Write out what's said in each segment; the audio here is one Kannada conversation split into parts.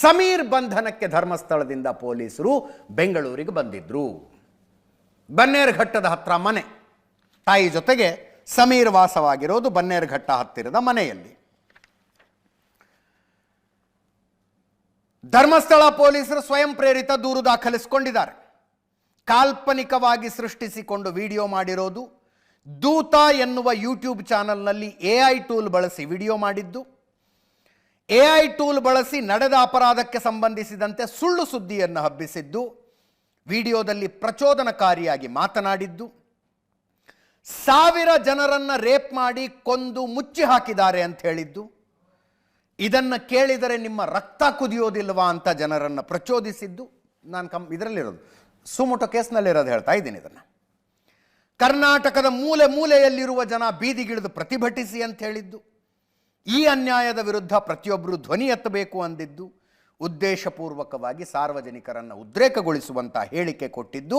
ಸಮೀರ್ ಬಂಧನಕ್ಕೆ ಧರ್ಮಸ್ಥಳದಿಂದ ಪೊಲೀಸರು ಬೆಂಗಳೂರಿಗೆ ಬಂದಿದ್ರು. ಬನ್ನೇರುಘಟ್ಟದ ಹತ್ರ ಮನೆ. ತಾಯಿ ಜೊತೆಗೆ ಸಮೀರ್ ವಾಸವಾಗಿರೋದು ಬನ್ನೇರುಘಟ್ಟ ಹತ್ತಿರದ ಮನೆಯಲ್ಲಿ. ಧರ್ಮಸ್ಥಳ ಪೊಲೀಸರು ಸ್ವಯಂ ಪ್ರೇರಿತ ದೂರು ದಾಖಲಿಸಿಕೊಂಡಿದ್ದಾರೆ. ಕಾಲ್ಪನಿಕವಾಗಿ ಸೃಷ್ಟಿಸಿಕೊಂಡು ವಿಡಿಯೋ ಮಾಡಿರೋದು. ದೂತ ಎನ್ನುವ ಯೂಟ್ಯೂಬ್ ಚಾನಲ್ನಲ್ಲಿ ಎ ಐ ಟೂಲ್ ಬಳಸಿ ವಿಡಿಯೋ ಮಾಡಿದ್ದು. ಎ ಐ ಟೂಲ್ ಬಳಸಿ ನಡೆದ ಅಪರಾಧಕ್ಕೆ ಸಂಬಂಧಿಸಿದಂತೆ ಸುಳ್ಳು ಸುದ್ದಿಯನ್ನು ಹಬ್ಬಿಸಿದ್ದು, ವಿಡಿಯೋದಲ್ಲಿ ಪ್ರಚೋದನಕಾರಿಯಾಗಿ ಮಾತನಾಡಿದ್ದು, ಸಾವಿರ ಜನರನ್ನು ರೇಪ್ ಮಾಡಿ ಕೊಂದು ಮುಚ್ಚಿ ಹಾಕಿದ್ದಾರೆ ಅಂತ ಹೇಳಿದ್ದು, ಇದನ್ನು ಕೇಳಿದರೆ ನಿಮ್ಮ ರಕ್ತ ಕುದಿಯೋದಿಲ್ವಾ ಅಂತ ಜನರನ್ನು ಪ್ರಚೋದಿಸಿದ್ದು, ನಾನು ಕಮ್, ಇದರಲ್ಲಿರೋದು, ಸುಮುಟ ಕೇಸ್ನಲ್ಲಿರೋದು ಹೇಳ್ತಾ ಇದ್ದೀನಿ ಇದನ್ನು. ಕರ್ನಾಟಕದ ಮೂಲೆ ಮೂಲೆಯಲ್ಲಿರುವ ಜನ ಬೀದಿಗಿಳಿದು ಪ್ರತಿಭಟಿಸಿ ಅಂತ ಹೇಳಿದ್ದು ಈ ಅನ್ಯಾಯದ ವಿರುದ್ಧ ಪ್ರತಿಯೊಬ್ಬರು ಧ್ವನಿ ಎತ್ತಬೇಕು ಅಂದಿದ್ದು ಉದ್ದೇಶಪೂರ್ವಕವಾಗಿ ಸಾರ್ವಜನಿಕರನ್ನು ಉದ್ರೇಕಗೊಳಿಸುವಂಥ ಹೇಳಿಕೆ ಕೊಟ್ಟಿದ್ದು,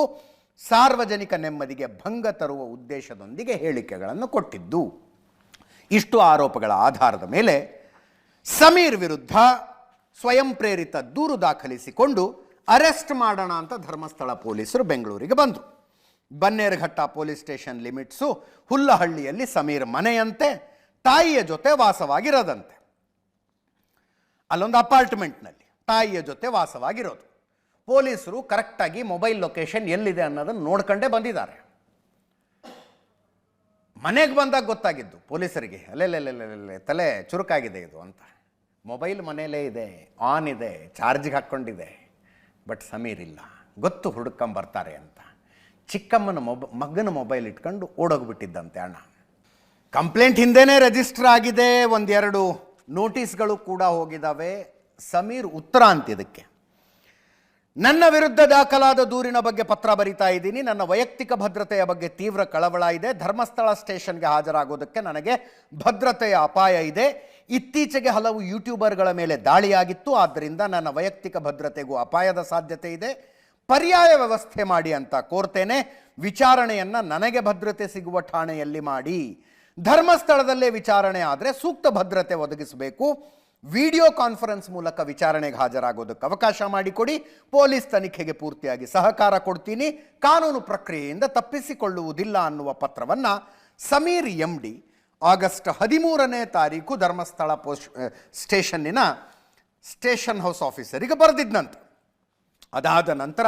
ಸಾರ್ವಜನಿಕ ನೆಮ್ಮದಿಗೆ ಭಂಗ ತರುವ ಉದ್ದೇಶದೊಂದಿಗೆ ಹೇಳಿಕೆಗಳನ್ನು ಕೊಟ್ಟಿದ್ದು. ಇಷ್ಟು ಆರೋಪಗಳ ಆಧಾರದ ಮೇಲೆ ಸಮೀರ್ ವಿರುದ್ಧ ಸ್ವಯಂ ಪ್ರೇರಿತ ದೂರು ದಾಖಲಿಸಿಕೊಂಡು ಅರೆಸ್ಟ್ ಮಾಡೋಣ ಅಂತ ಧರ್ಮಸ್ಥಳ ಪೊಲೀಸರು ಬೆಂಗಳೂರಿಗೆ ಬಂದರು. ಬನ್ನೇರುಘಟ್ಟ ಪೊಲೀಸ್ ಸ್ಟೇಷನ್ ಲಿಮಿಟ್ಸು ಹುಲ್ಲಹಳ್ಳಿಯಲ್ಲಿ ಸಮೀರ್ ಮನೆಯಂತೆ ತಾಯಿಯ ಜೊತೆ ವಾಸವಾಗಿರೋದಂತೆ. ಅಲ್ಲೊಂದು ಅಪಾರ್ಟ್ಮೆಂಟ್ನಲ್ಲಿ ತಾಯಿಯ ಜೊತೆ ವಾಸವಾಗಿರೋದು. ಪೊಲೀಸರು ಕರೆಕ್ಟಾಗಿ ಮೊಬೈಲ್ ಲೊಕೇಶನ್ ಎಲ್ಲಿದೆ ಅನ್ನೋದನ್ನು ನೋಡ್ಕೊಂಡೇ ಬಂದಿದ್ದಾರೆ. ಮನೆಗೆ ಬಂದಾಗ ಗೊತ್ತಾಗಿದ್ದು, ಪೊಲೀಸರಿಗೆ ಅಲ್ಲೆಲ್ಲೆಲ್ಲೆಲ್ಲೆ ತಲೆ ಚುರುಕಾಗಿದೆ ಇದು ಅಂತ. ಮೊಬೈಲ್ ಮನೇಲೇ ಇದೆ, ಆನ್ ಇದೆ, ಚಾರ್ಜಿಗೆ ಹಾಕ್ಕೊಂಡಿದೆ, ಬಟ್ ಸಮೀರ್ ಇಲ್ಲ. ಗೊತ್ತು ಹುಡುಕೊಂಬರ್ತಾರೆ ಅಂತ. ಚಿಕ್ಕಮ್ಮನ ಮೊಬ, ಮಗನ ಮೊಬೈಲ್ ಇಟ್ಕೊಂಡು ಓಡೋಗ್ಬಿಟ್ಟಿದ್ದಂತೆ ಅಣ್ಣ. ಕಂಪ್ಲೇಂಟ್ ಹಿಂದೆನೇ ರಿಜಿಸ್ಟರ್ ಆಗಿದೆ. ಒಂದೆರಡು ನೋಟಿಸ್ಗಳು ಕೂಡ ಹೋಗಿದ್ದಾವೆ ಸಮೀರ್ ಉತ್ತರ ಅಂತ ಇದಕ್ಕೆ. ನನ್ನ ವಿರುದ್ಧ ದಾಖಲಾದ ದೂರಿನ ಬಗ್ಗೆ ಪತ್ರ ಬರಿತಾ ಇದ್ದೀನಿ. ನನ್ನ ವೈಯಕ್ತಿಕ ಭದ್ರತೆಯ ಬಗ್ಗೆ ತೀವ್ರ ಕಳವಳ ಇದೆ. ಧರ್ಮಸ್ಥಳ ಸ್ಟೇಷನ್ಗೆ ಹಾಜರಾಗೋದಕ್ಕೆ ನನಗೆ ಭದ್ರತೆಯ ಅಪಾಯ ಇದೆ. ಇತ್ತೀಚೆಗೆ ಹಲವು ಯೂಟ್ಯೂಬರ್ಗಳ ಮೇಲೆ ದಾಳಿಯಾಗಿತ್ತು. ಆದ್ದರಿಂದ ನನ್ನ ವೈಯಕ್ತಿಕ ಭದ್ರತೆಗೂ ಅಪಾಯದ ಸಾಧ್ಯತೆ ಇದೆ. ಪರ್ಯಾಯ ವ್ಯವಸ್ಥೆ ಮಾಡಿ ಅಂತ ಕೋರ್ತೇನೆ. ವಿಚಾರಣೆಯನ್ನು ನನಗೆ ಭದ್ರತೆ ಸಿಗುವ ಠಾಣೆಯಲ್ಲಿ ಮಾಡಿ. ಧರ್ಮಸ್ಥಳದಲ್ಲೇ ವಿಚಾರಣೆ ಆದರೆ ಸೂಕ್ತ ಭದ್ರತೆ ಒದಗಿಸಬೇಕು. ವಿಡಿಯೋ ಕಾನ್ಫರೆನ್ಸ್ ಮೂಲಕ ವಿಚಾರಣೆಗೆ ಹಾಜರಾಗೋದಕ್ಕೆ ಅವಕಾಶ ಮಾಡಿಕೊಡಿ. ಪೊಲೀಸ್ ತನಿಖೆಗೆ ಪೂರ್ತಿಯಾಗಿ ಸಹಕಾರ ಕೊಡ್ತೀನಿ. ಕಾನೂನು ಪ್ರಕ್ರಿಯೆಯಿಂದ ತಪ್ಪಿಸಿಕೊಳ್ಳುವುದಿಲ್ಲ ಅನ್ನುವ ಪತ್ರವನ್ನು ಸಮೀರ್ ಎಂ ಡಿ ಆಗಸ್ಟ್ ಹದಿಮೂರನೇ ತಾರೀಕು ಧರ್ಮಸ್ಥಳ ಪೋಸ್ಟ್ ಸ್ಟೇಷನ್ನಿನ ಸ್ಟೇಷನ್ ಹೌಸ್ ಆಫೀಸರಿಗೆ ಬರೆದಿದ್ದನಂತೆ ಅದಾದ ನಂತರ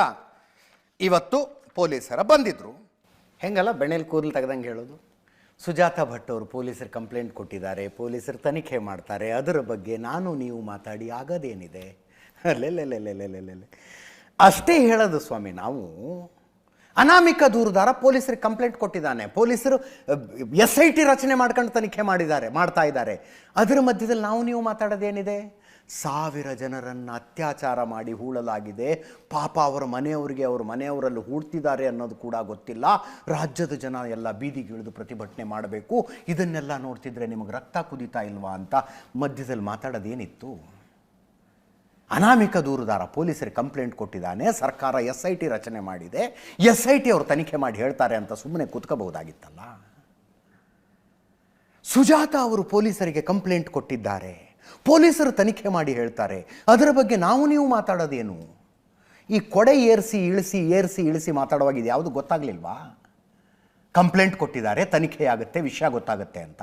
ಇವತ್ತು ಪೊಲೀಸರ ಬಂದಿದ್ರು. ಹೆಂಗಲ್ಲ, ಬೆಣ್ಣೆಲಿ ಕೂದಲು ತೆಗೆದಂಗೆ ಹೇಳೋದು? ಸುಜಾತ ಭಟ್ ಅವರು ಪೊಲೀಸರು ಕಂಪ್ಲೇಂಟ್ ಕೊಟ್ಟಿದ್ದಾರೆ, ಪೊಲೀಸರು ತನಿಖೆ ಮಾಡ್ತಾರೆ, ಅದರ ಬಗ್ಗೆ ನಾನು ನೀವು ಮಾತಾಡಿ ಆಗೋದೇನಿದೆ? ಅಲ್ಲೆಲ್ಲೆಲ್ಲೆಲ್ಲೆಲ್ಲೆಲ್ಲೆ ಅಷ್ಟೇ ಹೇಳೋದು ಸ್ವಾಮಿ, ನಾವು ಅನಾಮಿಕ ದೂರದಾರ ಪೊಲೀಸರಿಗೆ ಕಂಪ್ಲೇಂಟ್ ಕೊಟ್ಟಿದ್ದಾನೆ. ಪೊಲೀಸರು, ಎಸ್ ಐ ಟಿ ರಚನೆ ಮಾಡ್ಕೊಂಡು ತನಿಖೆ ಮಾಡಿದ್ದಾರೆ, ಮಾಡ್ತಾ ಇದ್ದಾರೆ. ಅದರ ಮಧ್ಯದಲ್ಲಿ ನಾವು ನೀವು ಮಾತಾಡೋದೇನಿದೆ? ಸಾವಿರ ಜನರನ್ನು ಅತ್ಯಾಚಾರ ಮಾಡಿ ಹೂಳಲಾಗಿದೆ. ಪಾಪ ಅವರ ಮನೆಯವರಿಗೆ, ಅವ್ರ ಮನೆಯವರಲ್ಲಿ ಹೂಡ್ತಿದ್ದಾರೆ ಅನ್ನೋದು ಕೂಡ ಗೊತ್ತಿಲ್ಲ. ರಾಜ್ಯದ ಜನ ಎಲ್ಲ ಬೀದಿಗಿಳಿದು ಪ್ರತಿಭಟನೆ ಮಾಡಬೇಕು. ಇದನ್ನೆಲ್ಲ ನೋಡ್ತಿದ್ರೆ ನಿಮಗೆ ರಕ್ತ ಕುದೀತಾ ಇಲ್ವಾ ಅಂತ ಮಧ್ಯದಲ್ಲಿ ಮಾತಾಡೋದೇನಿತ್ತು? ಅನಾಮಿಕ ದೂರುದಾರ ಪೊಲೀಸರಿಗೆ ಕಂಪ್ಲೇಂಟ್ ಕೊಟ್ಟಿದ್ದಾನೆ. ಸರ್ಕಾರ ಎಸ್ ಐ ಟಿ ರಚನೆ ಮಾಡಿದೆ. ಎಸ್ ಐ ಟಿ ಅವರು ತನಿಖೆ ಮಾಡಿ ಹೇಳ್ತಾರೆ ಅಂತ ಸುಮ್ಮನೆ ಕೂತ್ಕೋಬಹುದಾಗಿತ್ತಲ್ಲ. ಸುಜಾತ ಅವರು ಪೊಲೀಸರಿಗೆ ಕಂಪ್ಲೇಂಟ್ ಕೊಟ್ಟಿದ್ದಾರೆ. ಪೊಲೀಸರು ತನಿಖೆ ಮಾಡಿ ಹೇಳ್ತಾರೆ. ಅದರ ಬಗ್ಗೆ ನಾವು ನೀವು ಮಾತಾಡೋದೇನು? ಈ ಕೊಡೆ ಏರಿಸಿ, ಇಳಿಸಿ ಏರಿಸಿ, ಇಳಿಸಿ ಮಾತಾಡುವಾಗ ಇದು ಯಾವುದು ಗೊತ್ತಾಗ್ಲಿಲ್ವಾ? ಕಂಪ್ಲೇಂಟ್ ಕೊಟ್ಟಿದ್ದಾರೆ ತನಿಖೆ ಆಗುತ್ತೆ ವಿಷಯ ಗೊತ್ತಾಗುತ್ತೆ ಅಂತ.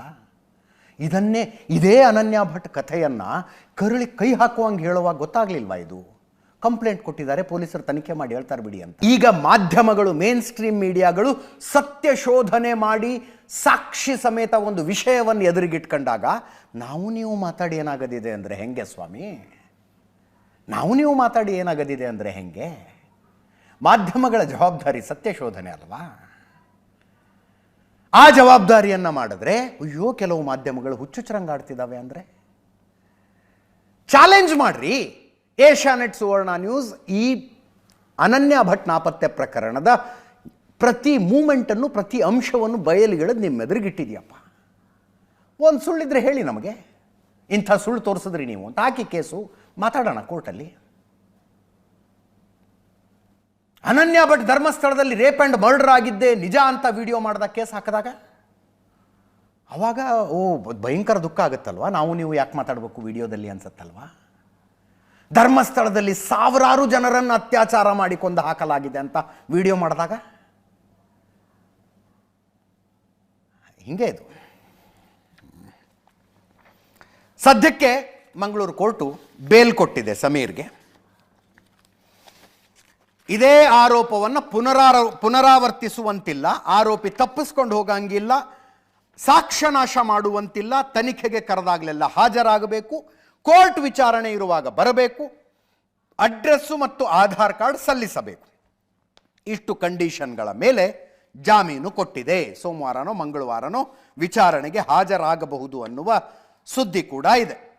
ಇದನ್ನೇ, ಇದೇ ಅನನ್ಯ ಭಟ್ ಕಥೆಯನ್ನು ಕರುಳಿ ಕೈ ಹಾಕುವಂಗೆ ಹೇಳುವಾಗ ಗೊತ್ತಾಗಲಿಲ್ವಾ ಇದು? ಕಂಪ್ಲೇಂಟ್ ಕೊಟ್ಟಿದ್ದಾರೆ, ಪೊಲೀಸರು ತನಿಖೆ ಮಾಡಿ ಹೇಳ್ತಾರೆ ಬಿಡಿ ಅಂತ. ಈಗ ಮಾಧ್ಯಮಗಳು ಮೇನ್ ಸ್ಟ್ರೀಮ್ ಮೀಡಿಯಾಗಳು ಸತ್ಯ ಶೋಧನೆ ಮಾಡಿ ಸಾಕ್ಷಿ ಸಮೇತ ಒಂದು ವಿಷಯವನ್ನು ಎದುರಿಗಿಟ್ಕೊಂಡಾಗ ನಾವು ನೀವು ಮಾತಾಡಿ ಏನಾಗದಿದೆ ಅಂದರೆ ಹೆಂಗೆ ಸ್ವಾಮಿ? ನಾವು ನೀವು ಮಾತಾಡಿ ಏನಾಗದಿದೆ ಅಂದರೆ ಹೆಂಗೆ? ಮಾಧ್ಯಮಗಳ ಜವಾಬ್ದಾರಿ ಸತ್ಯ ಶೋಧನೆ ಅಲ್ವಾ? ಆ ಜವಾಬ್ದಾರಿಯನ್ನ ಮಾಡಿದ್ರೆ ಅಯ್ಯೋ, ಕೆಲವು ಮಾಧ್ಯಮಗಳು ಹುಚ್ಚುಚ್ಚರಂಗಾಡ್ತಿದ್ದಾವೆ ಅಂದರೆ. ಚಾಲೆಂಜ್ ಮಾಡ್ರಿ. ಏಷ್ಯಾನೆಟ್ ಸುವರ್ಣ ನ್ಯೂಸ್ ಈ ಅನನ್ಯ ಭಟ್ ನಾಪತ್ತೆ ಪ್ರಕರಣದ ಪ್ರತಿ ಮೂಮೆಂಟನ್ನು, ಪ್ರತಿ ಅಂಶವನ್ನು ಬಯಲಿಗೆಳೆದು ನಿಮ್ಮ ಎದುರಿಗಿಟ್ಟಿದೆಯಪ್ಪ ಒಂದು ಸುಳ್ಳಿದ್ರೆ ಹೇಳಿ ನಮಗೆ. ಇಂಥ ಸುಳ್ಳು ತೋರಿಸಿದ್ರಿ ನೀವು ಅಂತ. ಹಾಕಿ ಕೇಸು, ಮಾತಾಡೋಣ ಕೋರ್ಟಲ್ಲಿ. ಅನನ್ಯ ಭಟ್ ಧರ್ಮಸ್ಥಳದಲ್ಲಿ ರೇಪ್ ಆ್ಯಂಡ್ ಮರ್ಡರ್ ಆಗಿದ್ದೆ, ನಿಜ ಅಂತ ವಿಡಿಯೋ ಮಾಡಿದ ಕೇಸ್ ಹಾಕಿದಾಗ? ಅವಾಗ, ಓ, ಭಯಂಕರ ದುಃಖ ಆಗುತ್ತಲ್ವಾ? ನಾವು ನೀವು ಯಾಕೆ ಮಾತಾಡಬೇಕು ವಿಡಿಯೋದಲ್ಲಿ ಅನ್ಸತ್ತಲ್ವಾ? ಧರ್ಮಸ್ಥಳದಲ್ಲಿ ಸಾವಿರಾರು ಜನರನ್ನು ಅತ್ಯಾಚಾರ ಮಾಡಿಕೊಂಡು ಹಾಕಲಾಗಿದೆ ಅಂತ ವಿಡಿಯೋ ಮಾಡಿದಾಗ? ಹಿಂಗೆ ಇದು. ಸದ್ಯಕ್ಕೆ ಮಂಗಳೂರು ಕೋರ್ಟು ಬೇಲ್ ಕೊಟ್ಟಿದೆ ಸಮೀರ್ಗೆ. ಇದೇ ಆರೋಪವನ್ನು ಪುನರಾರ, ಪುನರಾವರ್ತಿಸುವಂತಿಲ್ಲ, ಆರೋಪಿ ತಪ್ಪಿಸ್ಕೊಂಡು ಹೋಗಂಗಿಲ್ಲ, ಸಾಕ್ಷ್ಯನಾಶ ಮಾಡುವಂತಿಲ್ಲ, ತನಿಖೆಗೆ ಕರೆದಾಗಲೆಲ್ಲ ಹಾಜರಾಗಬೇಕು. ಕೋರ್ಟ್ ವಿಚಾರಣೆ ಇರುವಾಗ ಬರಬೇಕು, ಅಡ್ರೆಸ್ಸು ಮತ್ತು ಆಧಾರ್ ಕಾರ್ಡ್ ಸಲ್ಲಿಸಬೇಕು. ಇಷ್ಟು ಕಂಡೀಷನ್ಗಳ ಮೇಲೆ ಜಾಮೀನು ಕೊಟ್ಟಿದೆ. ಸೋಮವಾರನೋ, ಮಂಗಳವಾರನೋ ವಿಚಾರಣೆಗೆ ಹಾಜರಾಗಬಹುದು ಅನ್ನುವ ಸುದ್ದಿ ಕೂಡ ಇದೆ.